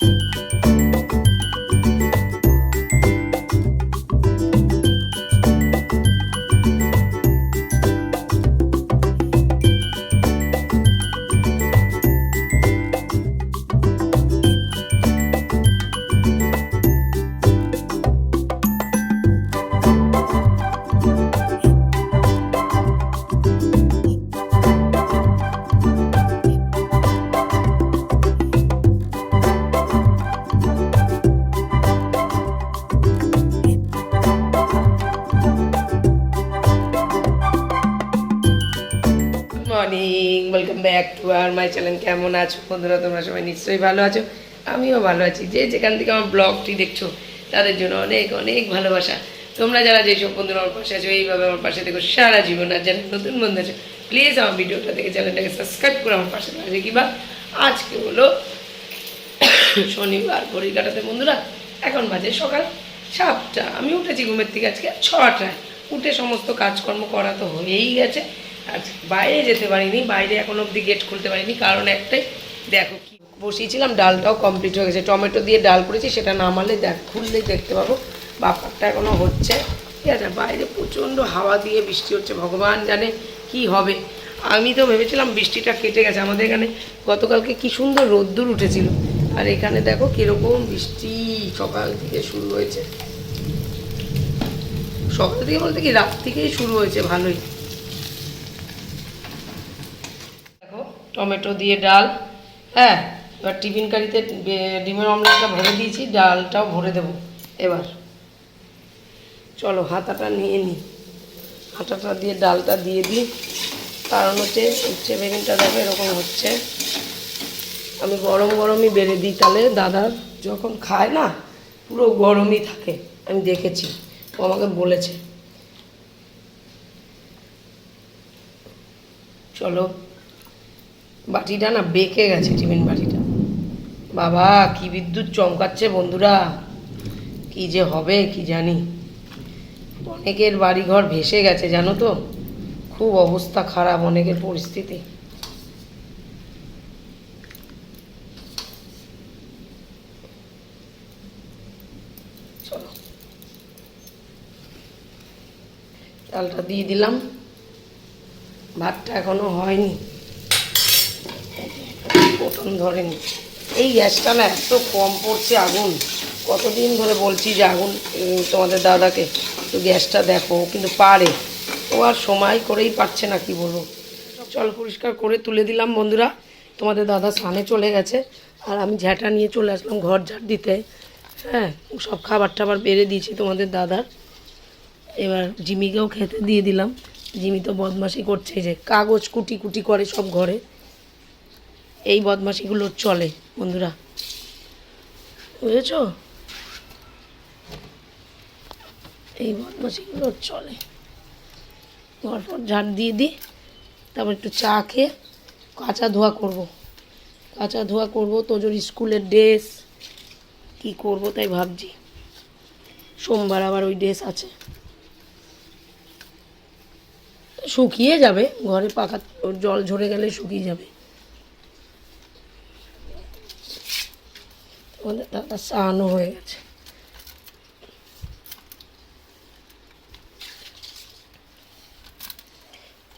Good welcome back to our my channel কেমন আছো বন্ধুরা? তোমরা সবাই নিশ্চয়ই ভালো আছো। আমিও ভালো আছি। যে যেখান থেকে আমার ব্লগটি দেখছ, তাদের জন্য অনেক অনেক ভালোবাসা। তোমরা যারা যেসব বন্ধুরা আমার পাশে আছো, এইভাবে আমার পাশে দেখো সারা জীবন আর যারা নতুন বন্ধু আছে প্লিজ আমার ভিডিওটা দেখে চ্যানেলটাকে সাবস্ক্রাইব করে আমার পাশে থাকবে কিবা? আজকে হলো শনিবার, ঘড়ি কাটাতে বন্ধুরা। এখন বাজে সকাল সাতটা। আমি উঠেছি ঘুমের থেকে আজকে ছটায়। উঠে সমস্ত কাজকর্ম করা তো হয়েই গেছে। আজ বাইরে যেতে পারিনি, বাইরে এখন অবধি গেট খুলতে পারিনি, কারণ একটাই, দেখো কি, বসিয়েছিলাম, ডালটাও কমপ্লিট হয়ে গেছে, টমেটো দিয়ে ডাল করেছি, সেটা নামালে দেখ, খুললেই দেখতে পাবো, বাপারটা এখনও হচ্ছে, ঠিক আছে, বাইরে প্রচণ্ড হাওয়া দিয়ে বৃষ্টি হচ্ছে, ভগবান জানে কি হবে, আমি তো ভেবেছিলাম বৃষ্টিটা কেটে গেছে, আমাদের এখানে গতকালকে কি সুন্দর রোদ্দুর উঠেছিল, আর এখানে দেখো কীরকম বৃষ্টি সকাল থেকে শুরু হয়েছে, সকাল থেকে বলতে কি, রাত থেকেই শুরু হয়েছে, ভালোই দেখো টমেটো দিয়ে ডাল হ্যাঁ এবার টিফিন কারিতে ডিমের অমলেটটা ভরে দিয়েছি, ডালটাও ভরে দেবো। এবার চলো হাতাটা নিয়ে নিই হাতাটা দিয়ে ডালটা দিয়ে দিই। কারণ হচ্ছে, উচ্ছে বেগুনটা দেখো এরকম হচ্ছে। আমি গরম গরমই বেড়ে দিই, তাহলে দাদার যখন খায় না, পুরো গরমই থাকে। আমি দেখেছি, ও আমাকে বলেছে। চলো বাটিটা না বেঁকে গেছে, টিফিন বাটিটা। বাবা, কি বিদ্যুৎ চমকাচ্ছে বন্ধুরা। কি যে হবে, কি জানি। অনেকের বাড়িঘর ভেসে গেছে, জানো তো। খুব অবস্থা খারাপ অনেকের পরিস্থিতি। চলো। চালটা দিয়ে দিলাম। ভাতটা এখনও হয়নি। প্রথম ধরেনি। এই গ্যাসটা না এত কম পড়ছে আগুন। কতদিন ধরে বলছি যে আগুন তোমাদের দাদাকে তো গ্যাসটা দেখো, কিন্তু পারে। ও আর সময় করেই পারছে না, কি বলব। জল পরিষ্কার করে তুলে দিলাম বন্ধুরা। তোমাদের দাদা স্নানে চলে গেছে, আর আমি ঝ্যাঁটা নিয়ে চলে আসলাম ঘর ঝাড় দিতে। হ্যাঁ সব খাবার টাবার বেড়ে দিয়েছি তোমাদের দাদার। এবার জিমিকেও খেতে দিয়ে দিলাম। জিমি তো বদমাশি করছে যে কাগজ কুটি কুটি করে সব ঘরে। এই বদমাশিগুলো চলে, বন্ধুরা। বুঝেছ? এই বদমাশিগুলো চলে। পর ঝাড় দিয়ে দিই, তারপর একটু চা খেয়ে কাঁচা ধোয়া করব। কাঁচা ধোয়া করব, তোজোর স্কুলের ড্রেস। কি করব তাই ভাবছি। সোমবার আবার ওই ড্রেস আছে। শুকিয়ে যাবে, ঘরে পাখা, জল ঝরে গেলে শুকিয়ে যাবে। আমাদের দাদা স্নানও হয়ে গেছে।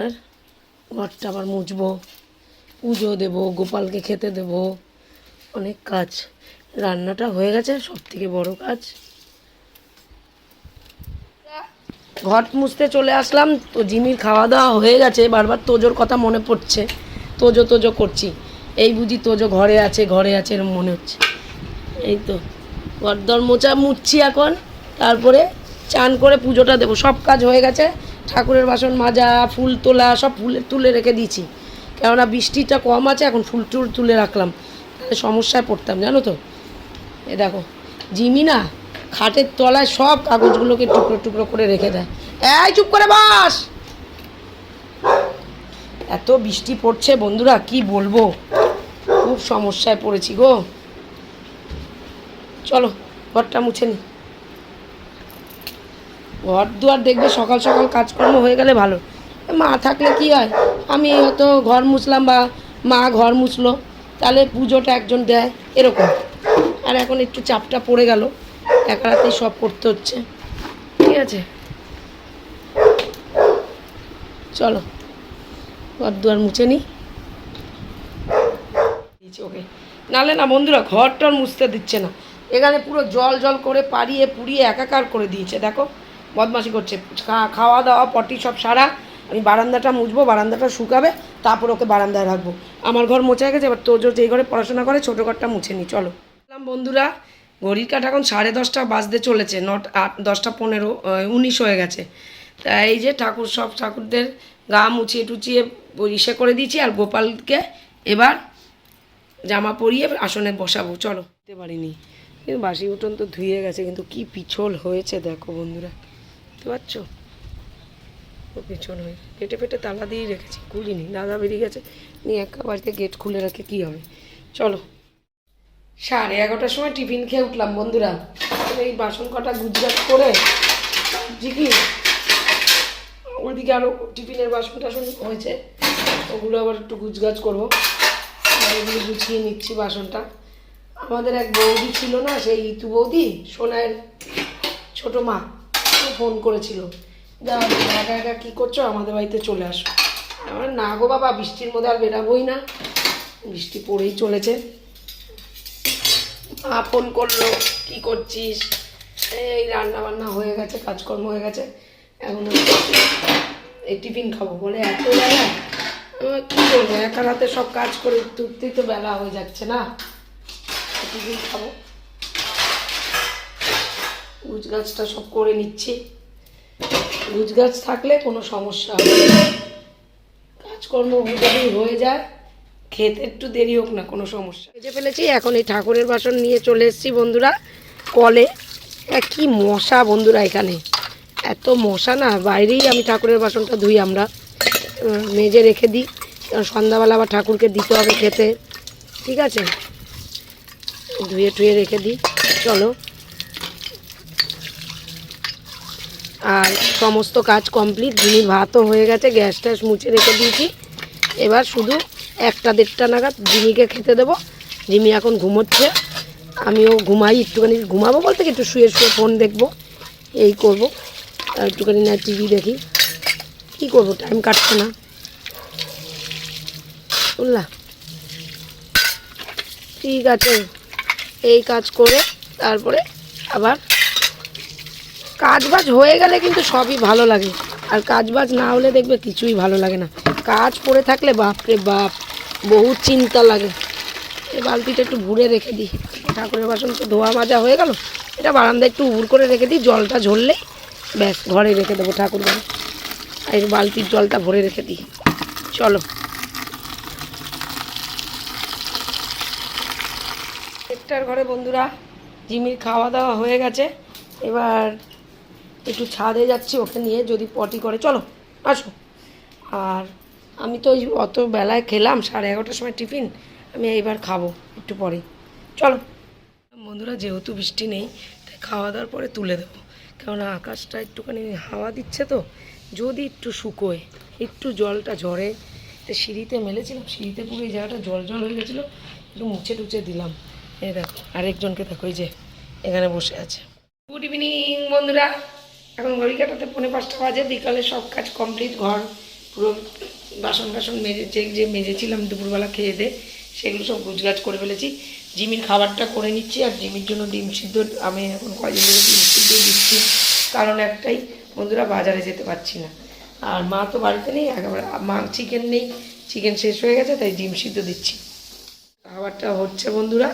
আর ঘরটা আবার মুছবো, পুজো দেবো, গোপালকে খেতে দেবো, অনেক কাজ। রান্নাটা হয়ে গেছে সব থেকে বড় কাজ। ঘট মুছতে চলে আসলাম, তো জিমির খাওয়া দাওয়া হয়ে গেছে, বারবার তোজোর কথা মনে পড়ছে। তোজো তোজো করছি। এই বুঝি তোজো ঘরে আছে ঘরে আছে এরকম মনে হচ্ছে। এই তো। ঘরদর মোচা মুছছি এখন। তারপরে চান করে পুজোটা দেবো। সব কাজ হয়ে গেছে। ঠাকুরের বাসন মাজা, ফুল তোলা, সব ফুলে তুলে রেখে দিয়েছি। কেননা বৃষ্টিটা কম আছে, এখন ফুল টুল তুলে রাখলাম। তাহলে সমস্যায় পড়তাম, জানো তো? এ দেখো, জিমি না খাটের তলায় সব কাগজগুলোকে টুকরো টুকরো করে রেখে দেয়। এই, চুপ করে বাস! এত বৃষ্টি পড়ছে, বন্ধুরা, কি বলব? খুব সমস্যায় পড়েছি গো। চলো, ঘরটা মুছে নি। ঘর দুয়ার দেখবে, সকাল সকাল কাজকর্ম হয়ে গেলে ভালো। মা থাকলে কি হয়? আমি হয়তো ঘর মুছলাম বা মা ঘর মুছলো, তাহলে পুজোটা একজন দেয়, এরকম। আর এখন একটু চাপটা পড়ে গেল, একা রাতেই সব করতে হচ্ছে। ঠিক আছে? চলো, ঘর দুয়ার মুছে দিয়েছি, ওকে। নালে না বন্ধুরা ঘর টর মুছতে দিচ্ছে না। এখানে পুরো জল জল করে পাড়িয়ে পুড়িয়ে একাকার করে দিয়েছে, দেখো। বদমাশি করছে। খাওয়া দাওয়া, পটি সব সারা। আমি বারান্দাটা মুছবো, বারান্দাটা শুকাবে, তারপর ওকে বারান্দায় রাখব। আমার ঘর মোছা গেছে, এবার তোর যেই ঘরে পড়াশোনা করে, ছোটো ঘরটা মুছে নি, চলো। বন্ধুরা, ঘড়ির কাঠ এখন সাড়ে দশটা বাজতে চলেছে, নট, আট, দশটা পনেরো উনিশ হয়ে গেছে। তা এই যে ঠাকুর, সব ঠাকুরদের গা মুছিয়ে টুচিয়ে ইসে করে দিয়েছি, আর গোপালকে এবার জামা পরিয়ে আসনে বসাবো, চলো। দিতে পারিনি। কিন্তু বাসি উঠোন তো ধুয়ে গেছে, কিন্তু কি পিছল হয়েছে দেখো বন্ধুরা। বুঝতে পারছ ও পিছল হয়ে পেটে পেটে তালা দিয়েই রেখেছি, খুলিনি। দাদা বেরিয়ে গেছে, নিয়ে একা বাড়িতে গেট খুলে রাখে, কী হবে? চলো। সাড়ে এগারোটার সময় টিফিন খেয়ে উঠলাম বন্ধুরা। এই বাসন কটা গুজরাট করে ভাবছি কি? ওদিকে আরও টিফিনের বাসন টাসন হয়েছে, ওগুলো আবার একটু গুজগাছ করব। এগুলো গুছিয়ে নিচ্ছি বাসনটা। আমাদের এক বৌদি ছিল না, সেই ইতু বৌদি সোনায়ের ছোট মা ফোন করেছিল। যা একা একা কী করছ? আমাদের বাড়িতে চলে আসো। আমার, না গো বাবা, বৃষ্টির মধ্যে আর বেরাবোই না। বৃষ্টি পড়েই চলেছে। মা ফোন করল, কি করছিস? এই রান্না বান্না হয়ে গেছে, কাজকর্ম হয়ে গেছে। এখন এই টিফিন খাব। বলে, এত বেলা? কী করব একা রাতে সব কাজ করে তুলতেই তো বেলা হয়ে যাচ্ছে না। টিফিন খাব। গুছ গাছটা সব করে নিচ্ছি। গুছ গাছ থাকলে কোনো সমস্যা হবে কাজকর্ম যদি হয়ে যায়। খেতে একটু দেরি হোক না, কোনো সমস্যা। ভেজে ফেলেছি, এখন এই ঠাকুরের বাসন নিয়ে চলে এসেছি বন্ধুরা। কলে। কি মশা বন্ধুরা এখানে? এত মশা না, বাইরেই আমি ঠাকুরের বাসনটা ধুই আমরা। মেজে রেখে দিই, কারণ সন্ধ্যাবেলা আবার ঠাকুরকে দিতে হবে খেতে। ঠিক আছে? ধুয়ে টুয়ে রেখে দিই। চলো। আর সমস্ত কাজ কমপ্লিট জিনিস ভাতও হয়ে গেছে, গ্যাস ট্যাস মুছে রেখে দিয়েছি। এবার শুধু একটা দেড়টা নাগাদ জিমিকে খেতে দেবো। জিমি এখন ঘুমোচ্ছে। আমিও ঘুমাই, একটুখানি ঘুমাবো বলতে একটু শুয়ে শুয়ে ফোন দেখব। এই করব। একটুখানি না টিভি দেখি। কী করব টাইম কাটছে না। বুঝলা ঠিক আছে। এই কাজ করে তারপরে আবার কাজ বাজ হয়ে গেলে কিন্তু সবই ভালো লাগে। আর কাজ বাজ না হলে দেখবে কিছুই ভালো লাগে না। কাজ পড়ে থাকলে বাপরে বাপ, বহুত চিন্তা লাগে। এই বালতিটা একটু ভুড়ে রেখে দিই। ঠাকুরের বাসন তো ধোয়া মাজা হয়ে গেল। এটা বারান্দায় একটু উবুর করে রেখে দিই, জলটা ঝরলে ব্যাস ঘরে রেখে দেবো ঠাকুর ঘরে আর বালতির জলটা ভরে রেখে দিই। চলো। ঘরে বন্ধুরা, জিমির খাওয়া দাওয়া হয়ে গেছে। এবার একটু ছাদে যাচ্ছি, ওকে নিয়ে যদি পটি করে। চলো, আসো। আর আমি তো অত বেলায় খেলাম, সাড়ে এগারোটার সময় টিফিন, আমি এইবার খাব একটু পরে। চলো। বন্ধুরা, যেহেতু বৃষ্টি নেই, তাই খাওয়া দাওয়ার পরে তুলে দেবো। কেননা আকাশটা একটুখানি হাওয়া দিচ্ছে তো, যদি একটু শুকোয়, একটু জলটা ঝরে। তো সিঁড়িতে মেলেছিলাম, সিঁড়িতে পুরো এই জায়গাটা জল জল হয়ে গেছিল, একটু মুছে টুচে দিলাম। এই দেখো, আরেকজনকে দেখো এই যে এখানে বসে আছে। গুড ইভিনিং বন্ধুরা। এখন ঘড়ি কাটাতে পৌনে পাঁচটা বাজে, বিকালে সব কাজ কমপ্লিট ঘর পুরো বাসন টাসন মেজে, যে যে মেজেছিলাম দুপুরবেলা খেয়ে দে, সেগুলো সব গুজগাছ করে ফেলেছি। জিমির খাবারটা করে নিচ্ছি, আর জিমির জন্য ডিম সিদ্ধ, আমি এখন কয়দিন ধরে ডিম সিদ্ধ দিচ্ছি, কারণ একটাই, বন্ধুরা, বাজারে যেতে পারছি না। আর মা তো বাড়িতে নেই, একেবারে মা চিকেন নেই চিকেন শেষ হয়ে গেছে, তাই ডিম সিদ্ধ দিচ্ছি। খাবারটা হচ্ছে, বন্ধুরা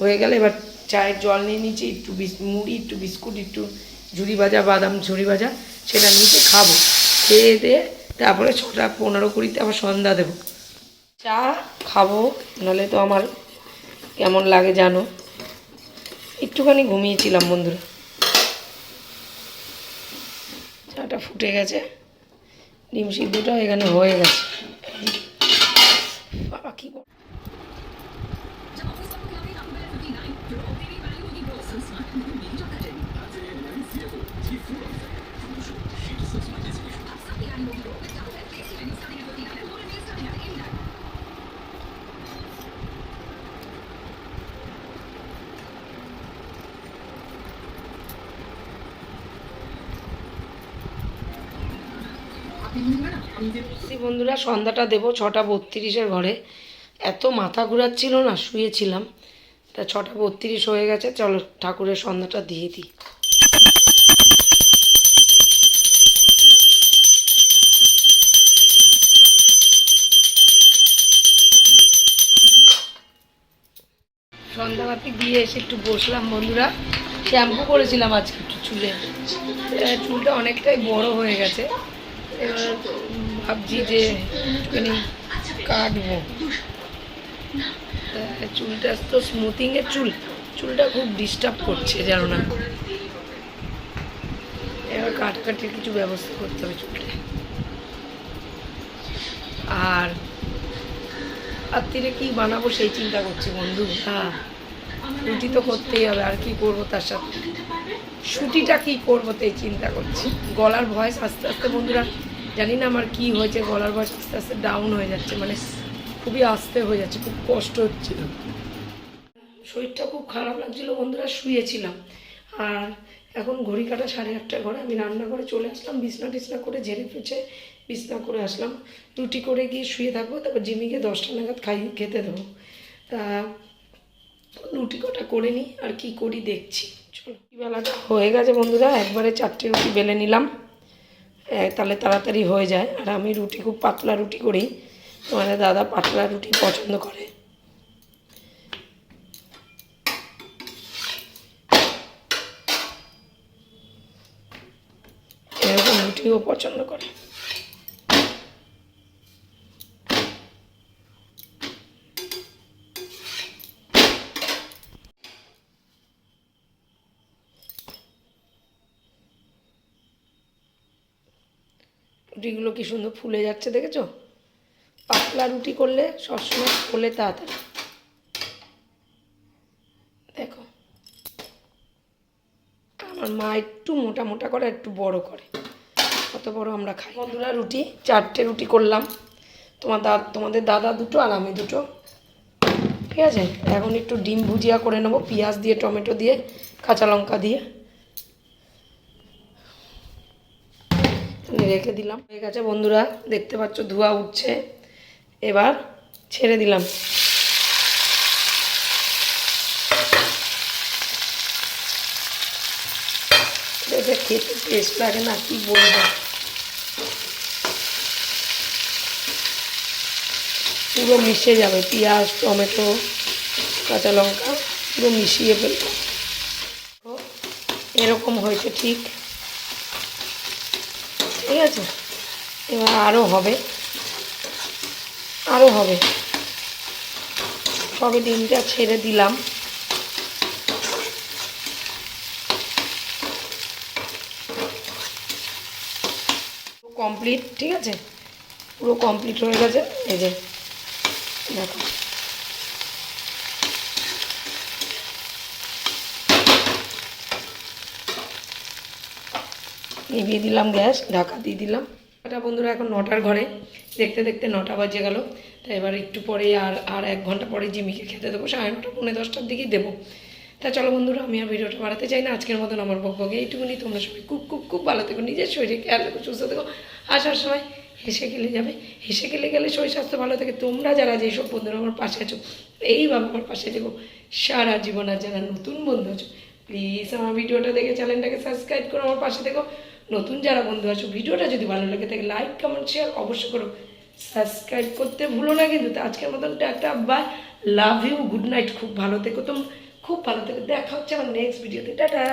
হয়ে গেলে। এবার চায়ের জল নিয়ে নিচ্ছি একটু মুড়ি, একটু বিস্কুট, একটু ঝুড়ি ভাজা, বাদাম ঝুড়ি ভাজা, সেটা নিচে খাব। খেয়ে দিয়ে তারপরে ছটা পনেরো কুড়িতে আবার সন্ধ্যা দেবো। চা খাব, নাহলে তো আমার কেমন লাগে জানো? একটুখানি ঘুমিয়েছিলাম বন্ধুরা। চাটা ফুটে গেছে, ডিম সিদ্ধটা এখানে হয়ে গেছে বাবা কী বল সি বন্ধুরা, সন্ধ্যাটা দেবো, ছটা বত্রিশের ঘরে। এত মাথা ঘুরাচ্ছিল না, শুয়েছিলাম। তা ছটা বত্রিশ হয়ে গেছে, চলো ঠাকুরের সন্ধ্যাটা দিয়ে দিই। সন্ধ্যাবাতি দিয়ে এসে একটু বসলাম বন্ধুরা। শ্যাম্পু করেছিলাম আজকে একটু চুলে। চুলটা অনেকটাই বড় হয়ে গেছে। এবার ভাবছি যে একটুখানি কাটবো। চুলটা তো স্মুথিংয়ের চুল। চুলটা খুব ডিস্টার্ব করছে, জানো না। এবার কাটকাটির কিছু ব্যবস্থা করতে হবে চুলটা আর রাত্রিরে কি বানাবো সেই চিন্তা করছি বন্ধু। হ্যাঁ রুটি তো করতেই হবে, আর কি করব তার সাথে? ছুটিটা কি করব তাই চিন্তা করছি। গলার ভয়েস আস্তে আস্তে বন্ধুরা জানি না আমার কি হয়েছে, গলার বয়স আস্তে আস্তে ডাউন হয়ে যাচ্ছে মানে খুবই আস্তে হয়ে যাচ্ছে, খুব কষ্ট হচ্ছিল শরীরটা খুব খারাপ লাগছিল, বন্ধুরা শুয়েছিলাম। আর এখন ঘড়ি কাটা সাড়ে আটটা ঘরে, আমি রান্না করে চলে আসলাম, বিছনা টিছনা করে ঝেড়ে ফুচে বিছনা করে আসলাম। রুটি করে গিয়ে শুয়ে থাকব, তারপর জিমিকে দশটা নাগাদ খাই, খেতে দেবো। তা রুটি কটা করে নিই, আর কি করি দেখছি। চলো বেলাটা হয়ে গেছে বন্ধুরা, একবারে চারটে রুটি বেলে নিলাম। তাহলে তাড়াতাড়ি হয়ে যায়। আর আমি রুটি খুব পাতলা রুটি করি। মানে দাদা পাতলা রুটি পছন্দ করে। এরকম রুটিও পছন্দ করে। রুটিগুলো কি সুন্দর ফুলে যাচ্ছে দেখেছ? পাতলা রুটি করলে সবসময় ফোলে তাড়াতাড়ি। দেখো। আমার মা একটু মোটা মোটা করে, একটু বড় করে। কত বড় আমরা খাই। বন্ধুরা, রুটি, চারটে রুটি করলাম। তোমার দা, তোমাদের দাদা দুটো আর আমি দুটো। ঠিক আছে? এখন একটু ডিম ভুজিয়া করে নেব, পেঁয়াজ দিয়ে, টমেটো দিয়ে, কাঁচা লঙ্কা দিয়ে। রেখে দিলাম। হয়ে গেছে বন্ধুরা, দেখতে পাচ্ছ ধোয়া উঠছে। এবার ছেড়ে দিলাম। এটা খেতে টেস্ট লাগে না, কি বলব। পুরো মিশে যাবে, পেঁয়াজ, টমেটো, কাঁচা লঙ্কা, পুরো মিশিয়ে ফেলব। এরকম হয়েছে ঠিক। ঠিক আছে? এবার আরও হবে। আরও হবে। সবে ডিমটা ছেড়ে দিলাম। কমপ্লিট ঠিক আছে? পুরো কমপ্লিট হয়ে গেছে। এই যে, দেখো। নিভিয়ে দিলাম গ্যাস, ঢাকা দিয়ে দিলাম। এটা বন্ধুরা এখন নটার ঘরে। দেখতে দেখতে নটা বাজে গেল। তাই এবার একটু পরে আর আর এক ঘণ্টা পরে জিমিকে খেতে দেবো। সাড়ে নটা, পৌনে দশটার দিকেই দেবো। তা চলো বন্ধুরা, আমি আর ভিডিওটা বাড়াতে চাই না। আজকের মতন আমার বকবকে এইটুকুনি। তোমরা সবাই খুব খুব খুব ভালো থেকো। নিজের শরীরে খেয়াল রেখো, সুস্থ থেকো। আসার সময় হেসে খেলে যাবে। হেসে খেলে গেলে শরীর স্বাস্থ্য ভালো থাকে। তোমরা যারা যেসব বন্ধুরা আমার পাশে আছো, এইভাবে আমার পাশে থেকো। সারা জীবন আর যারা নতুন বন্ধু আছো প্লিজ আমার ভিডিওটা দেখে চ্যানেলটাকে সাবস্ক্রাইব করো আমার পাশে থেকো। নতুন যারা বন্ধু আছো, ভিডিওটা যদি ভালো লাগে থাকে লাইক কমেন্ট শেয়ার অবশ্যই করো। সাবস্ক্রাইব করতে ভুলো না কিন্তু আজকের মতন tata bye love you good night খুব ভালো থেকো তোমরা, খুব ভালো থেকো। দেখা হচ্ছে আমার নেক্সট ভিডিওতে টাটা।